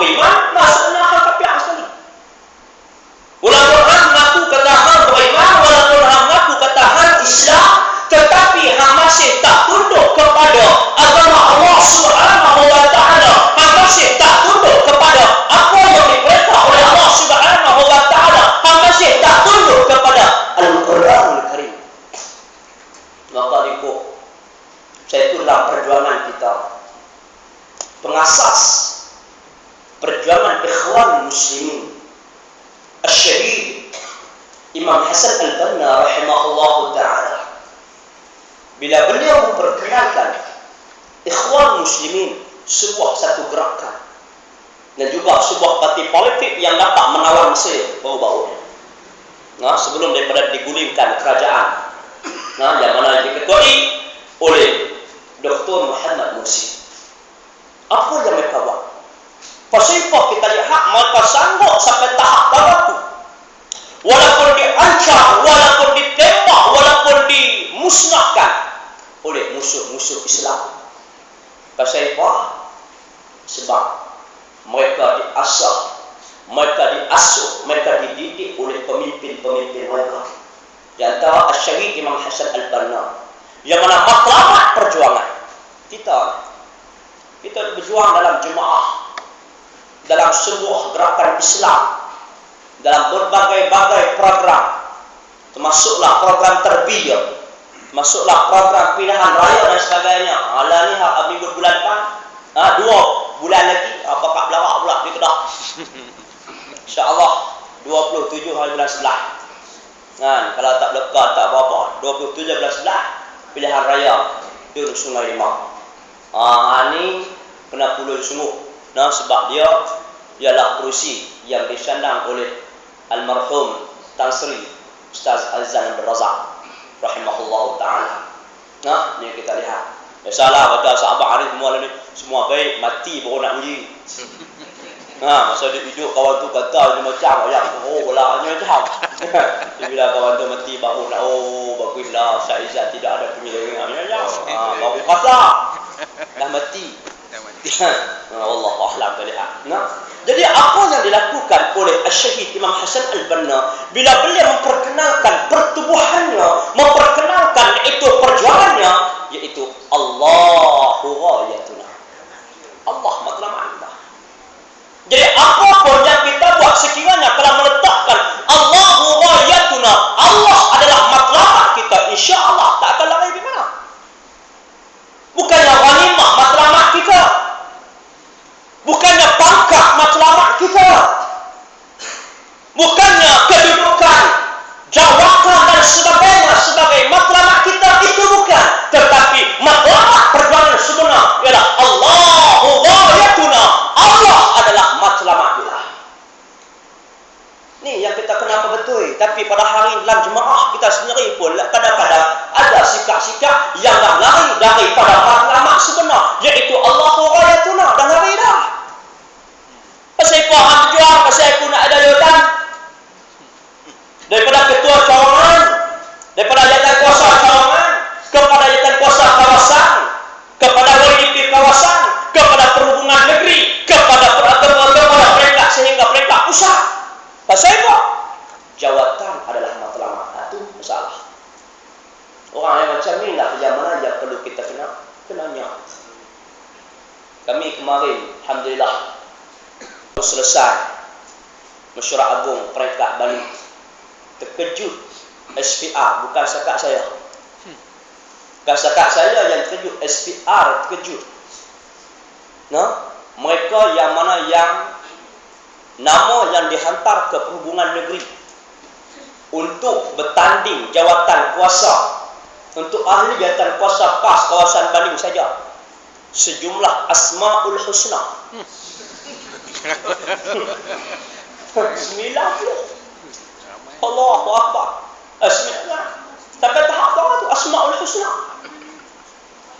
beriman, maksudnya hang kafir sekali. Walaupun hang mengaku kata hang beriman, walaupun hang mengaku kata hang Islam, tetapi hang masih tak tunduk kepada agama Allah Subhanahu wa taala. Hang masih tak tunduk kepada apa yang diperintah oleh Allah Subhanahu wa taala. Hang masih tak tunduk kepada Al-Qur'anul Karim. Maka ikut saya itulah perjuangan kita pengasas perjuangan ikhwan muslimin Al-Syahid Imam Hasan Al-Banna rahimahullah ta'ala bila beliau memperkenalkan ikhwan muslimin sebuah satu gerakan dan juga sebuah parti politik yang dapat menawar Mesir baru-baru nah, sebelum daripada digulingkan kerajaan nah, yang mana diketuai oleh Dr. Muhammad Mursi. Apa yang mereka buat? Pasifah kita lihat mereka sanggup sampai tahap bawah Walaupun diancam, walaupun ditembak, walaupun dimusnahkan oleh musuh-musuh Islam. Pasifah sebab mereka diasah, mereka diasuh, mereka dididik oleh pemimpin-pemimpin mereka. Di antara Asyari Imam Hasan Al-Banna yang mana matlamat perjuangan kita kita berjuang dalam jemaah dalam sebuah gerakan Islam dalam berbagai-bagai program termasuklah program terbiak masuklah program pilihan raya dan sebagainya ala ni ha minggu bulan depan ha, dua bulan lagi apa kak belakang pula di kedah insyaallah 27 hari bulan sebelah kan kalau tak lekat tak apa-apa 27 bulan sebelah pilihan raya di Sungai Limau. Ah ini kena puluh sungguh. Nah sebab dia ialah kerusi yang disandang oleh almarhum Tan Sri Ustaz Azan bin Razak rahimahullah taala. Nah, ni kita lihat. Ya salah kata sahabat Arif semua ni semua baik mati baru nak uji. Ha, masa dia hidup kawan tu kata dia macam ya oh pula nya macam. bila kawan tu mati baru nak oh baguslah Syaizat tidak ada penyelenggaraan ya ya. Ha, baru fasa. Dah mati. Allah a'lam lihat. Nah. Jadi apa yang dilakukan oleh Syahid Imam Hasan Al-Banna bila beliau memperkenalkan pertubuhannya, memperkenalkan itu perjuangannya iaitu Allahu ghayatuna. Allah matlamat jadi apa pun yang kita buat sekiranya telah meletakkan Allahu ghayatuna, Allah adalah matlamat kita, insya-Allah tak akan lari di mana. Bukannya ghanimah matlamat kita. Bukannya pangkat matlamat kita. Bukannya kedudukan, jawatan dan sebagainya sebagai matlamat kita itu bukan, tetapi matlamat perjuangan sebenar ialah Allahu ghayatuna. Allah adalah matlamat kita. Ni yang kita kenapa betul. Tapi pada hari dalam jemaah kita sendiri pun kadang-kadang ada sikap-sikap yang dah lari daripada matlamat sebenar. Iaitu Allahu ghayatuna dan lari dah. Pasal apa hang jual, pasal aku nak ada jawatan. Daripada ketua cawangan, daripada jawatan kuasa cawangan, kepada jawatan kuasa kawasan, kepada WDP kawasan, kepada perhubungan negeri, kepada kepada mereka sehingga mereka pusat. Pasal apa? Jawatan adalah matlamat. Itu masalah. Orang yang macam ni lah yang mana yang perlu kita kena kenanya. Kami kemarin, Alhamdulillah, selesai mesyuarat agung peringkat Bali. Terkejut SPR, bukan sekat saya. Bukan sekat saya yang terkejut, SPR terkejut. Nah, mereka yang mana yang nama yang dihantar ke perhubungan negeri untuk bertanding jawatan kuasa untuk ahli jawatan kuasa PAS kawasan Banding saja sejumlah asmaul husna sembilan puluh Allahu Akbar. Asma'ullah sampai tahap berapa tu? Asmaul husna.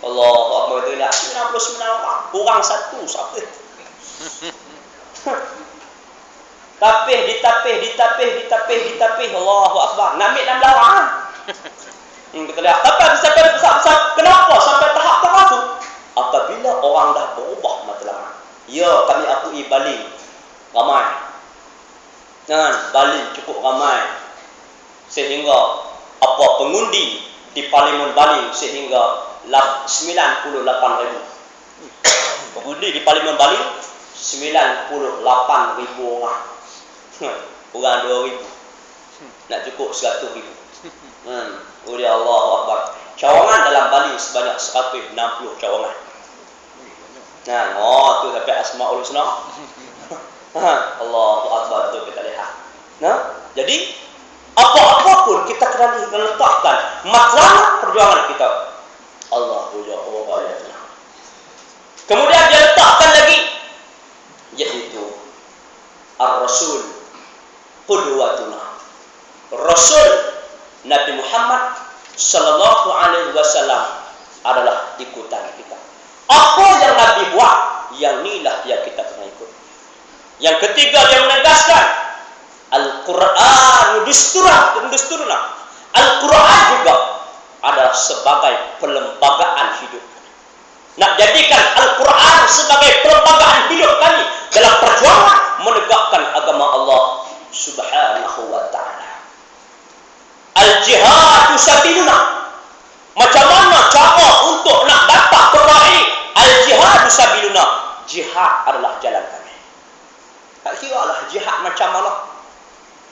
Allahu Akbar. Itu nak 99 orang kurang satu siapa? Tapih ditapih ditapih ditapih ditapih. Allahu Akbar. Nak ambil 16 orang hmm, kita lihat tapi sampai, sampai, kenapa sampai tahap tertentu apabila orang dah berubah ya kami akui balik ramai. Jangan Bali cukup ramai sehingga apa pengundi di Parlimen Bali sehingga 98 ribu. Pengundi di Parlimen Bali 98 ribu orang. Orang 2 ribu. Nak cukup 100 ribu. Hmm. Ulia Allah Akbar. Cawangan dalam Bali sebanyak 160 cawangan. Nah, oh tu sampai Asmaul Husna. Allah Akbar tu kita lihat. Nah, jadi apa-apa pun kita kena letakkan matlamat perjuangan kita. Allah puja Allah ya Kemudian dia letakkan lagi yaitu Ar-Rasul Qudwatuna. Rasul Nabi Muhammad sallallahu alaihi wasallam adalah ikutan kita. Apa yang Nabi buat, yang inilah yang kita kena ikut. Yang ketiga dia menegaskan Al-Quran dusturah dusturna. Al-Quran juga adalah sebagai pelembagaan hidup. Nak jadikan Al-Quran sebagai pelembagaan hidup kami dalam perjuangan menegakkan agama Allah Subhanahu wa taala. Al-jihad sabiluna. Macam mana cara untuk nak dapat al-jihad sabiluna? Jihad adalah jalan kami. Tak kira lah jihad macam mana.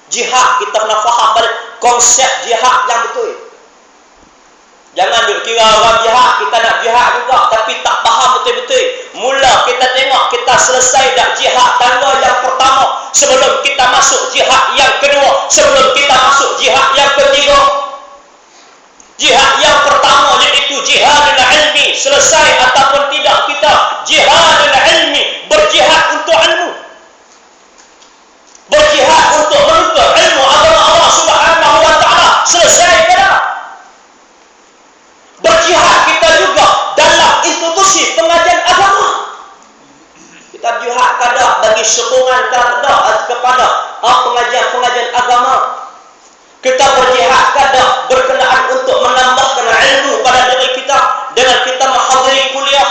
Jihad kita kena faham balik konsep jihad yang betul. Jangan duk kira orang jihad, kita nak jihad juga tapi tak faham betul-betul. Mula kita tengok kita selesai dah jihad tangga yang pertama sebelum kita masuk jihad yang kedua, sebelum kita masuk jihad yang ketiga. Jihad yang pertama iaitu jihad ilmi. Selesai ataupun tidak kita jihad ilmi berjihad untuk ilmu berjihad untuk menuntut ilmu agama Allah Subhanahu wa taala selesai kada berjihad kita juga dalam institusi pengajian agama kita berjihad kada bagi sokongan kada kepada ah, pengajian-pengajian agama kita berjihad kada berkenaan untuk menambahkan ilmu pada diri kita dengan kita menghadiri kuliah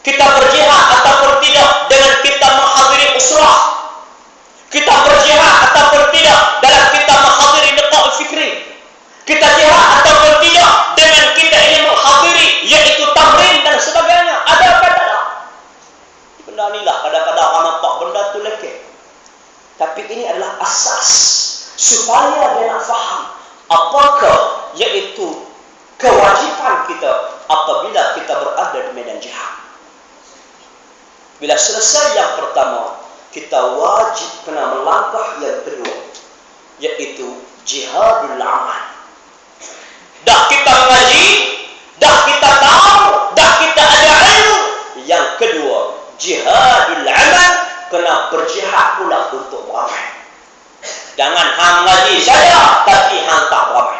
kita berjihad ataupun tidak dengan kita menghadiri usrah kita berjihad ataupun tidak dalam kita menghadiri dekat fikri kita jihad ataupun tidak dengan kita ini menghadiri iaitu tamrin dan sebagainya ada apa tak benda ni lah kadang-kadang orang nampak benda tu lekeh tapi ini adalah asas supaya dia nak faham apakah iaitu kewajipan kita apabila kita berada di medan jihad bila selesai yang pertama kita wajib kena melangkah yang kedua yaitu jihadul amal. Dah kita mengaji dah kita tahu dah kita ada ilmu. Yang kedua jihadul amal kena berjihad pula untuk beramal. Jangan hang ngaji saja tapi hang tak beramal.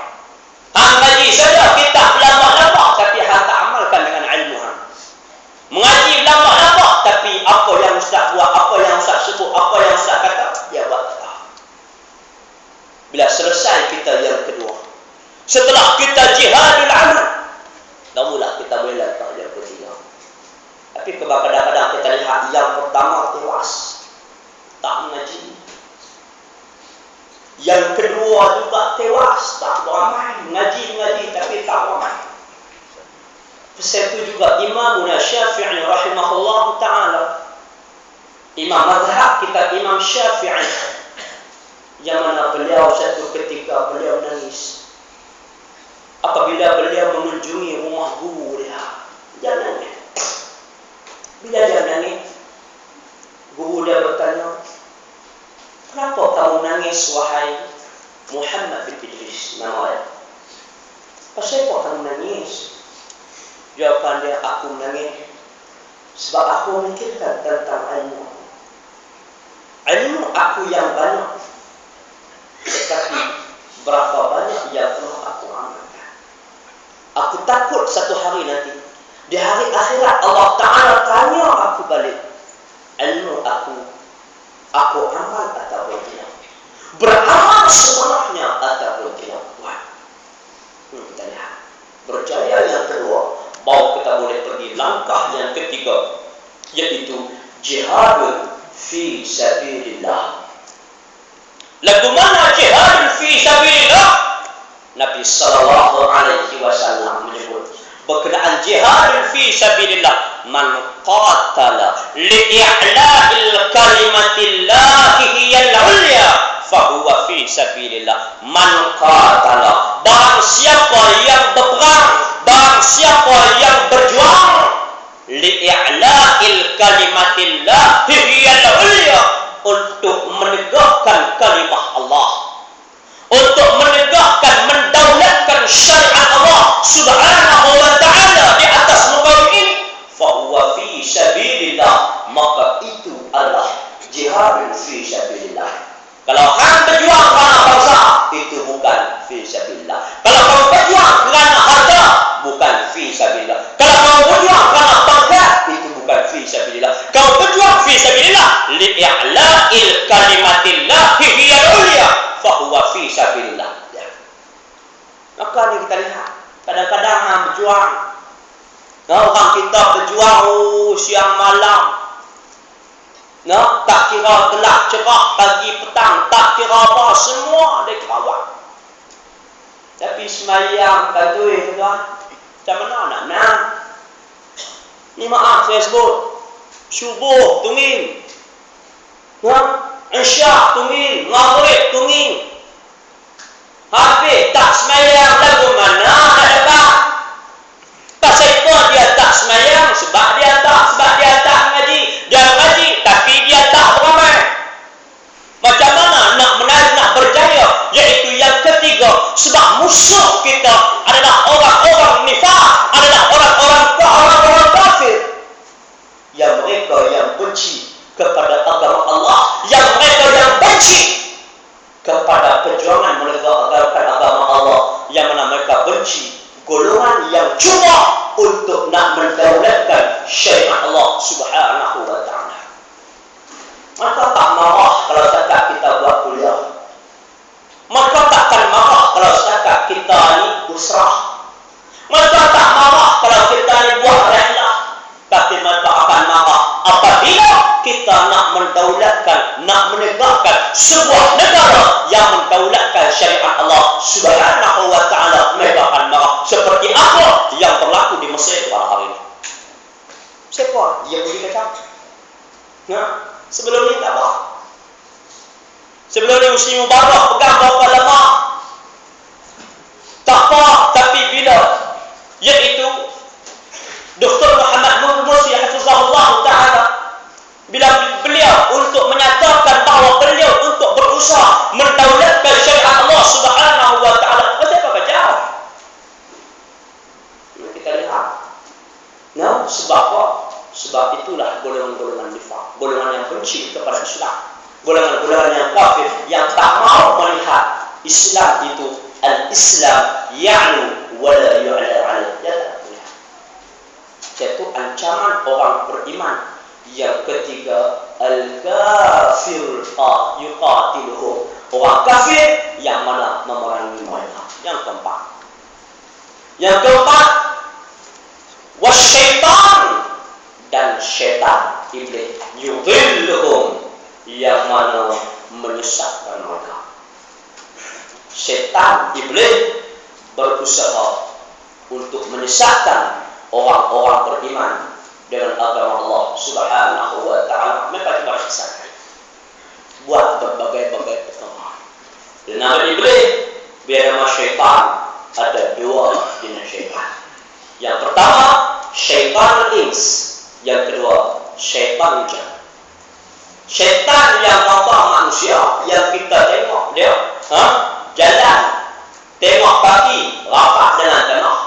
Hang ngaji saja kita lama-lama tapi hang tak amalkan dengan ilmu hang mengaji lama-lama tapi apa yang ustaz buat apa yang ustaz sebut apa yang ustaz kata dia buat tak bila selesai kita yang kedua setelah kita jihadul amal barulah kita boleh letak yang ketiga tapi kadang-kadang kita lihat yang pertama tewas tak mengaji yang kedua juga tewas tak beramal ngaji-ngaji tapi tak beramal Begitu juga Imam Syafi'i rahimahullah ta'ala. Imam Madhab kita Imam Syafi'i. Yang mana beliau satu ketika beliau nangis. Apabila beliau mengunjungi rumah guru dia Dia. Nangis Bila dia nangis Guru dia bertanya Kenapa kamu nangis wahai Muhammad bin Idris Nama dia Kenapa kamu nangis Jawapan dia, aku menangis. Sebab aku memikirkan tentang ilmu. Ilmu aku yang banyak. Tetapi berapa banyak yang telah aku amalkan. Aku takut satu hari nanti. Di hari akhirat Allah Ta'ala tanya aku balik. Ilmu aku. Aku amal atau tidak. Beramal semuanya atau tidak. Wah. Hmm, kita lihat. Berjaya yang kedua bahawa kita boleh pergi langkah yang ketiga yaitu jihad fi sabilillah. Lagu mana jihad fi sabilillah? Nabi sallallahu alaihi wasallam menyebut berkenaan jihad fi sabilillah man qatala li'ila'il kalimatillah hiya al-ulya fa huwa fi sabilillah. Man qatala barang siapa yang berperang barang siapa yang berjuang li'ila'il kalimatillah hiya al-ulya untuk menegakkan kalimah Allah. Untuk menegakkan mendaulatkan syariat Allah subhanahu jihad fi sabilillah. Kalau hang berjuang kerana bangsa itu bukan fi sabilillah. Kalau kau berjuang kerana harta bukan fi sabilillah. Kalau kau berjuang kerana pangkat itu bukan fi sabilillah. Kau berjuang fi sabilillah li'a'la'il kalimatillah hiya ulia fahuwa fi sabilillah. Ya. maka ni kita lihat kadang-kadang hang berjuang. Nah, orang kita berjuang oh, siang malam nah, tak kira gelap cerah pagi petang. Tak kira apa semua dia kawan tapi semayang kadui tuan. Macam mana nak nak ni maaf saya sebut. Subuh tungin. Nah, Isyak tungin, maghrib tungin. Habis tak semayang lagu mana? Nak dapat? Pasal itu dia tak semayang sebuah negara yang mendaulatkan syariat Allah subhanahu wa ta'ala mereka akan marah seperti apa yang berlaku di Mesir pada hari ini. Siapa? Yang pergi kacau nah, sebelum ini tak apa. Sebelum ini Muslim Mubarak pegang berapa lama. Tak apa tapi bila iaitu Dr. Muhammad Nur Musi Hafizahullah Ta'ala bila sebab apa? Sebab itulah golongan-golongan nifaq golongan yang benci kepada Islam. Golongan-golongan yang kafir yang tak mau melihat Islam itu al-Islam ya'lu wa la yu'la 'ala. Itu ancaman orang beriman yang ketiga al-kafir yuqatiluhum orang kafir yang mana memerangi mereka. Yang keempat. Yang keempat wasyaitan dan syaitan iblis yudhilluhum yang mana menyesatkan mereka. Syaitan iblis berusaha untuk menyesatkan orang-orang beriman dengan agama Allah Subhanahu wa taala. Mereka cuma sesat buat berbagai-bagai perkara. Dan nama iblis biar nama syaitan ada dua jenis syaitan. Yang pertama syaitan ins yang kedua syaitan jin syaitan yang apa manusia yang kita tengok dia ha? jalan tengok pagi rapat dengan tanah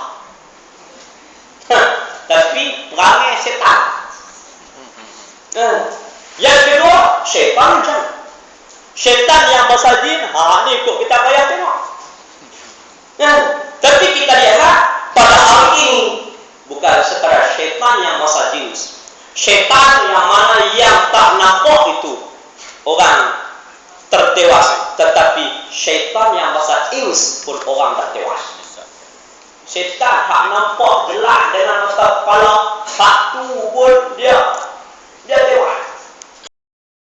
tapi perangai setan. Eh. Yang kedua, syaitan macam Syaitan yang bahasa jin, ha, ni ikut kita payah tengok. Eh. Tapi kita lihat, pada hari ini, bukan sekadar syaitan yang bahasa jin. Syaitan yang mana yang tak nampak itu, orang tertewas. Tetapi syaitan yang bahasa ins pun orang tertewas. Setan tak nampak gelap dengan mata kepala Satu pun dia Dia dewa